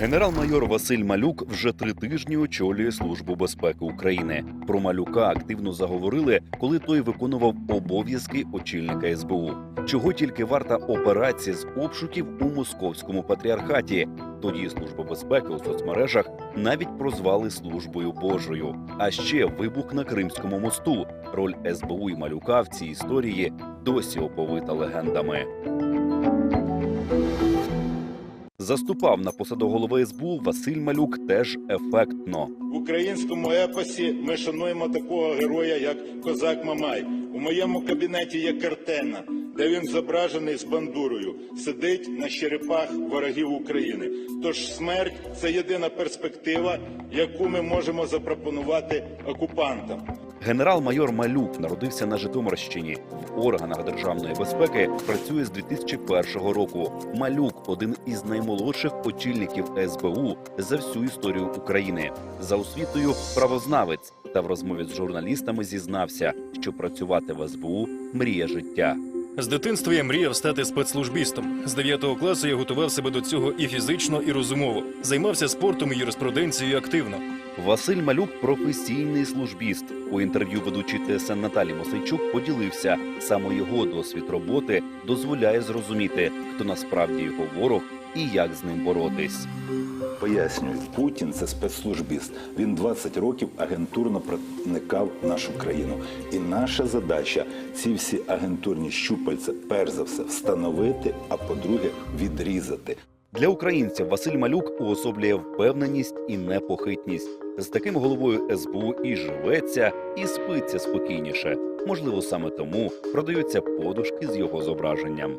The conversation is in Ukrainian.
Генерал-майор Василь Малюк вже три тижні очолює Службу безпеки України. Про малюка активно заговорили, коли той виконував обов'язки очільника СБУ. Чого тільки варта операція з обшуків у московському патріархаті. Тоді служба безпеки у соцмережах навіть прозвали службою Божою. А ще вибух на Кримському мосту. Роль СБУ і малюка в цій історії досі оповита легендами. Заступав на посаду голови СБУ Василь Малюк теж ефектно. В українському епосі ми шануємо такого героя, як Козак Мамай. У моєму кабінеті є картина, де він зображений з бандурою, сидить на черепах ворогів України. Тож смерть це єдина перспектива, яку ми можемо запропонувати окупантам. Генерал-майор Малюк народився на Житомирщині. В органах державної безпеки працює з 2001 року. Малюк один із наймолодших очільників СБУ за всю історію України. За освітою правознавець та в розмові з журналістами зізнався, що працювати в СБУ мрія життя. З дитинства я мріяв стати спецслужбістом. З 9 класу я готував себе до цього і фізично, і розумово. Займався спортом і юриспруденцією активно. Василь Малюк професійний службіст. У інтерв'ю ведучий ТСН Наталі Мосейчук поділився. Саме його досвід роботи дозволяє зрозуміти, хто насправді його ворог і як з ним боротись. Пояснюю, Путін це спецслужбіст. Він 20 років агентурно проникав в нашу країну. І наша задача ці всі агентурні щупальця, перш за все, встановити, а по-друге, відрізати. Для українців Василь Малюк уособлює впевненість і непохитність. З таким головою СБУ і живеться, і спиться спокійніше. Можливо, саме тому продаються подушки з його зображенням.